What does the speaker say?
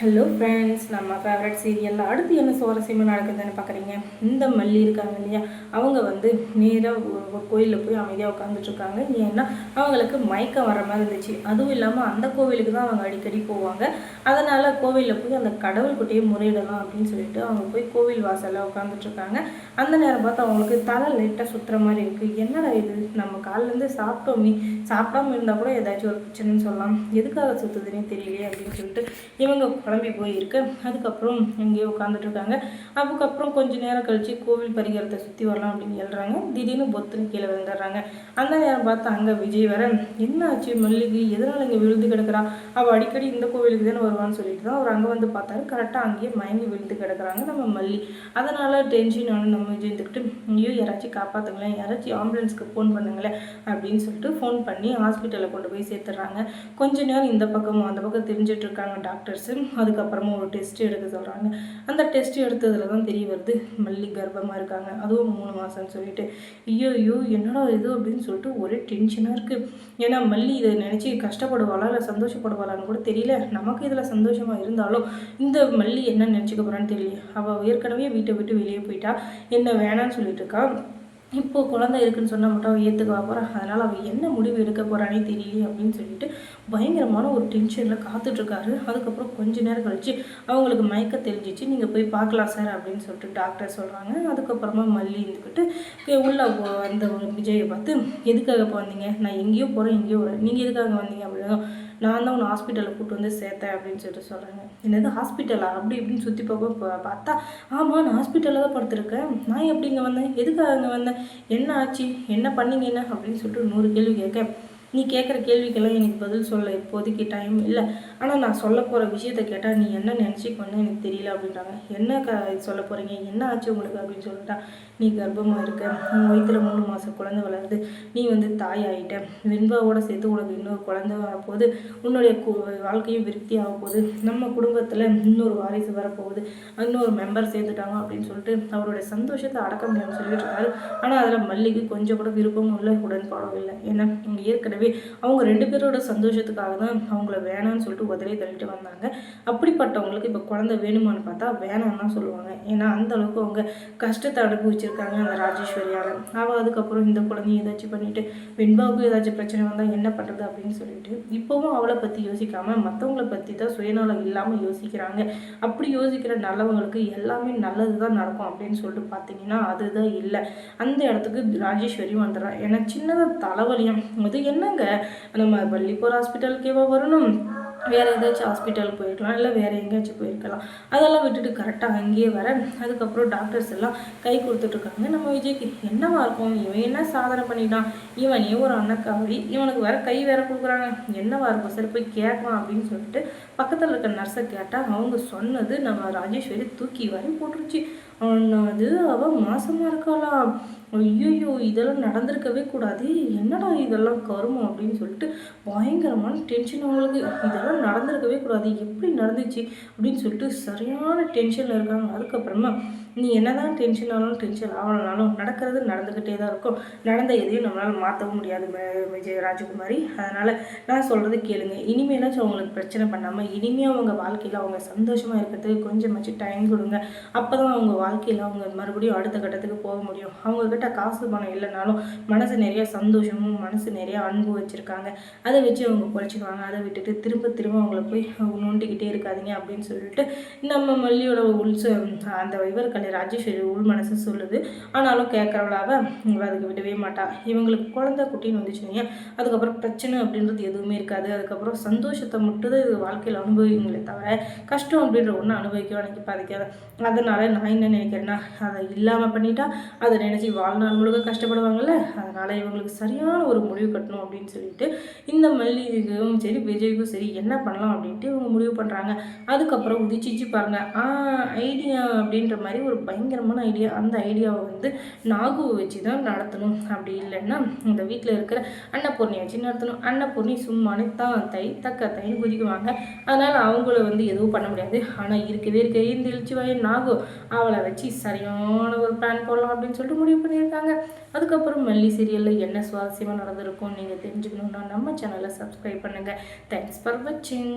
Hello friends நம்ம favourite சீரியலில் அடுத்து என்ன சுவாரஸ்யமாக நடக்குதுன்னு பார்க்குறீங்க? இந்த மல்லி இருக்காங்க இல்லையா? அவங்க வந்து நேராக ஒரு கோயிலில் போய் அமைதியாக உட்காந்துட்ருக்காங்க ஏன்னா அவங்களுக்கு மயக்கம் வர மாதிரி இருந்துச்சு. அதுவும் இல்லாமல் அந்த கோவிலுக்கு தான் அவங்க அடிக்கடி போவாங்க. அதனால் கோவிலில் போய் அந்த கடவுள்கிட்டயே முறையிடலாம் அப்படின்னு சொல்லிட்டு அவங்க போய் கோவில் வாசலில் உட்காந்துட்ருக்காங்க அந்த நேரம் பார்த்து அவங்களுக்கு தலை லைட்டாக சுற்றுற மாதிரி இருக்குது என்னடா இது? நம்ம காலிலேருந்து சாப்பிட்டோமே. சாப்பிடாம இருந்தால் கூட ஏதாச்சும் ஒரு பிரச்சனைன்னு சொல்லலாம். எதுக்காக சுற்றுதுன்னே தெரியலையே அப்படின்னு சொல்லிட்டு இவங்க கிளம்பி போயிருக்கு. அதுக்கப்புறம் எங்கேயோ உட்காந்துட்ருக்காங்க அதுக்கப்புறம் கொஞ்சம் நேரம் கழித்து கோவில் பரிகாரத்தை சுற்றி வரலாம் அப்படின்னு எழுறாங்க. திடீர்னு பொத்துன்னு கீழே விழுந்துடுறாங்க. அந்த நேரம் பார்த்து அங்கே விஜய் வர என்ன ஆச்சு மல்லிகை? எதனால் இங்கே விழுந்து கிடக்குறா? அவள் அடிக்கடி இந்த கோவிலுக்கு தானே வருவான்னு சொல்லிட்டு தான் அவர் அங்கே வந்து பார்த்தாரு. கரெக்டாக அங்கேயே மயங்கி விழுந்து கிடக்குறாங்க நம்ம மல்லி. அதனால் டென்ஷன் ஆன நம்ம விஜய் இருந்துக்கிட்டு ஐயோ யாராச்சும் காப்பாற்றுங்களேன் யாராச்சும் ஆம்புலன்ஸ்க்கு ஃபோன் பண்ணுங்களேன். அப்படின்னு சொல்லிட்டு ஃபோன் பண்ணி ஹாஸ்பிட்டலில் கொண்டு போய் சேர்த்துட்றாங்க. கொஞ்ச நேரம் இந்த பக்கமும் அந்த பக்கம் தெரிஞ்சிட்ருக்காங்க டாக்டர்ஸு அதுக்கப்புறமா ஒரு டெஸ்ட் எடுக்க சொல்கிறாங்க அந்த டெஸ்ட் எடுத்ததில் தான் தெரிய வருது மல்லி கர்ப்பமாக இருக்காங்க. அதுவும் மூணு மாதம்னு சொல்லிட்டு. ஐயோ ஐயோ என்னடா இது அப்படின்னு சொல்லிட்டு ஒரே டென்ஷனாக இருக்குது ஏன்னா மல்லி இதை நினச்சி கஷ்டப்படுவாளா இல்லை சந்தோஷப்படுவாளான்னு கூட தெரியல. நமக்கு இதில் சந்தோஷமாக இருந்தாலும் இந்த மல்லி என்ன நினச்சிக்க போகிறான்னு தெரியல. அவள் ஏற்கனவே வீட்டை விட்டு வெளியே போயிட்டா. என்ன வேணான்னு சொல்லிட்டு இருக்கா. இப்போ குழந்தை இருக்குன்னு சொன்னால் மட்டும் அவள் ஏற்றுக்கவா போகிறான் அதனால் அவள் என்ன முடிவு எடுக்க போகிறானே தெரியலையே அப்படின்னு சொல்லிட்டு பயங்கரமான ஒரு டென்ஷனில் காத்துட்ருக்காரு. அதுக்கப்புறம் கொஞ்ச நேரம் கழித்து அவங்களுக்கு மயக்க தெரிஞ்சிச்சு. நீங்கள் போய் பார்க்கலாம் சார் அப்படின்னு சொல்லிட்டு டாக்டர் சொல்கிறாங்க அதுக்கப்புறமா மல்லி இருந்துக்கிட்டு உள்ள அந்த விஜயை பார்த்து எதுக்காக இப்போ வந்தீங்க? நான் எங்கேயோ போகிறேன் எங்கேயோ வரேன். நீங்கள் எதுக்காக வந்தீங்க? அப்படின்னு நான் தான் உன்னை ஹாஸ்பிட்டலில் கூப்பிட்டு வந்து சேர்த்தேன் அப்படின்னு சொல்லிட்டு சொல்கிறாங்க என்னது ஹாஸ்பிட்டலா அப்படி இப்படின்னு சுற்றி பார்க்க பார்த்தா ஆமாம் நான் ஹாஸ்பிட்டலில் தான் படுத்திருக்கேன். நான் எப்படி இங்கே வந்தேன்? எதுக்காக இங்கே வந்தேன்? என்ன ஆச்சு? என்ன பண்ணீங்க என்ன? அப்படின்னு சொல்லிட்டு நூறு கேள்வி கேட்க நீ கேட்குற கேள்விக்கெல்லாம் எனக்கு பதில் சொல்ல இப்போதைக்கு டைம் இல்லை. ஆனால் நான் சொல்ல போகிற விஷயத்த கேட்டால் நீ என்ன நினச்சிக்கணும்னு எனக்கு தெரியல அப்படின்றாங்க. என்ன க சொல்ல போகிறீங்க என்ன ஆச்சு உங்களுக்கு? அப்படின்னு சொல்லிட்டா நீ கர்ப்பமாக இருக்க. உன் வயிற்றுல மூணு மாதம் குழந்தை வளருது. நீ வந்து தாய் ஆகிட்ட வெண்பாவோட சேர்த்து உனக்கு இன்னொரு குழந்தை வரப்போகுது. உன்னுடைய வாழ்க்கையும் விருத்தி ஆக போகுது நம்ம குடும்பத்தில் இன்னொரு வாரிசு வரப்போகுது. இன்னொரு மெம்பர் சேர்த்துட்டாங்க அப்படின்னு சொல்லிட்டு அவருடைய சந்தோஷத்தை அடக்க முடியாமல் சொல்லிட்டு இருக்காரு. ஆனால் அதில் மல்லிக்கு கொஞ்சம் கூட விருப்பமும் இல்லை உடன்பாடும் இல்லை. ஏன்னா ஏற்கனவே ஏற்கனவே அவங்க ரெண்டு பேரோட சந்தோஷத்துக்காக தான் அவங்கள வேணாம்னு சொல்லிட்டு உதவி தள்ளிட்டு வந்தாங்க. அப்படிப்பட்டவங்களுக்கு இப்போ குழந்தை வேணுமான்னு பார்த்தா வேணாம்னு தான் சொல்லுவாங்க. ஏன்னா அந்த அளவுக்கு அவங்க கஷ்டத்தை அனுபவிச்சிருக்காங்க அந்த ராஜேஸ்வரியால். அவள் அதுக்கப்புறம் இந்த குழந்தைய ஏதாச்சும் பண்ணிட்டு வெண்பாவுக்கும் ஏதாச்சும் பிரச்சனை வந்தால் என்ன பண்ணுறது அப்படின்னு சொல்லிட்டு இப்போவும் அவளை பற்றி யோசிக்காமல் மற்றவங்கள பற்றி தான் சுயநலம் இல்லாமல் யோசிக்கிறாங்க. அப்படி யோசிக்கிற நல்லவங்களுக்கு எல்லாமே நல்லது தான் நடக்கும் அப்படின்னு சொல்லிட்டு பார்த்தீங்கன்னா அதுதான் இல்லை. அந்த இடத்துக்கு ராஜேஸ்வரி வந்துடுறான் ஏன்னா சின்னதாக தலைவலியம். அது என்னங்க நம்ம பள்ளிப்பூர் ஹாஸ்பிட்டலுக்கேவா வரணும்? வேறு ஏதாச்சும் ஹாஸ்பிட்டல் போயிருக்கலாம் இல்லை வேறு எங்கேயாச்சும் போயிருக்கலாம். அதெல்லாம் விட்டுட்டு கரெக்டாக அங்கேயே வர அதுக்கப்புறம் டாக்டர்ஸ் எல்லாம் கை கொடுத்துட்ருக்காங்க நம்ம விஜய்க்கு என்னவா இருக்கும்? இவன் என்ன சாதனை பண்ணிட்டான்? இவனே ஒரு அன்னக்காவடி இவனுக்கு வேற கை வேற கொடுக்குறாங்க. என்னவா இருக்கும்? சரி போய் கேட்கலாம் அப்படின்னு சொல்லிட்டு பக்கத்தில் இருக்க நர்ஸை கேட்டால் அவங்க சொன்னது நம்ம ராஜேஸ்வரி தூக்கி வரையும் போட்டுருச்சு. அது அவள் மாசமாக இருக்காளாம் ஐயோ இதெல்லாம் நடந்திருக்கவே கூடாது. என்னடா இதெல்லாம் கருமம் அப்படின்னு சொல்லிட்டு பயங்கரமான டென்ஷன் அவங்களுக்கு. இதெல்லாம் நடந்திருக்கவே கூடாது. எப்படி நடந்துச்சு அப்படின்னு சொல்லிட்டு சரியான டென்ஷனில் இருக்காங்க. அதுக்கப்புறமா நீ என்னதான் டென்ஷன் ஆனாலும் டென்ஷன் ஆகலனாலும் நடக்கிறது நடந்துக்கிட்டே தான் இருக்கும். நடந்த எதையும் நம்மளால் மாற்றவும் முடியாது விஜய் ராஜகுமாரி. அதனால் நான் சொல்கிறது கேளுங்க. இனிமேலாச்சும் அவங்களுக்கு பிரச்சனை பண்ணாமல் இனிமேல் அவங்க வாழ்க்கையில் அவங்க சந்தோஷமாக இருக்கிறதுக்கு கொஞ்சமாச்சு டைம் கொடுங்க. அப்போ தான் அவங்க வாழ்க்கையில் அவங்க மறுபடியும் அடுத்த கட்டத்துக்கு போக முடியும். அவங்கக்கிட்ட காசு பணம் இல்லைனாலும் மனசு நிறைய சந்தோஷமும் மனசு நிறைய அன்பு வச்சுருக்காங்க. அதை வச்சு அவங்க பொழைச்சிக்குவாங்க. அதை விட்டுட்டு திரும்ப திரும்ப அவங்கள போய் நோண்டிக்கிட்டே இருக்காதிங்க அப்படின்னு சொல்லிட்டு நம்ம மல்லியோட உள்ச அந்த இவர் கல்யாணம் ராஜேஸ்வரி உள் மனசு சொல்லுது. ஆனாலும் கேட்குறவளாவ உங்களை அதுக்கு விடவே மாட்டா. இவங்களுக்கு குழந்தை குட்டின்னு வந்துச்சுங்க அதுக்கப்புறம் பிரச்சனை அப்படின்றது எதுவுமே இருக்காது. அதுக்கப்புறம் சந்தோஷத்தை மட்டும் இது வாழ்க்கையில் அனுபவிங்களே தவிர கஷ்டம் அப்படின்ற ஒன்று அனுபவிக்க எனக்கு பாதிக்காது. அதனால் நான் என்ன நினைக்கிறேன்னா அதை இல்லாமல் பண்ணிட்டா அதை நினச்சி வாழ்நாள் முழுக்க கஷ்டப்படுவாங்கள்ல அதனால் இவங்களுக்கு சரியான ஒரு முடிவு கட்டணும் அப்படின்னு சொல்லிட்டு இந்த மல்லிகைக்கும் சரி விஜய்க்கும் சரி என்ன பண்ணலாம் அப்படின்ட்டு இவங்க முடிவு பண்ணுறாங்க அதுக்கப்புறம் உதிச்சிச்சு பாருங்கள் ஐடியா அப்படின்ற மாதிரி ஒரு பயங்கரமான ஐடியா அந்த ஐடியாவை வந்து நாகுவை வச்சு தான் நடத்தணும். அப்படி இல்லைன்னா இந்த வீட்டில் இருக்கிற அன்னபூர்ணியை வச்சு நடத்தணும். அன்னபூர்ணி சும்மானே தான் தை தக்க தைன்னு குதிக்குவாங்க. அதனால் அவங்கள வந்து எதுவும் பண்ண முடியாது. ஆனால் இருக்கவே இருக்க இந்த வயன் நாகு அவளை வச்சு சரியான ஒரு பிளான் போடலாம் அப்படின்னு சொல்லிட்டு முடிவு பண்ணியிருக்காங்க. அதுக்கப்புறம் மல்லி சீரியலில் என்ன சுவாரஸ்யமாக நடந்திருக்கும் நீங்கள் தெரிஞ்சுக்கணுன்னா நம்ம சேனலை சப்ஸ்கிரைப் பண்ணுங்கள் தேங்க்ஸ் ஃபார் வாட்சிங்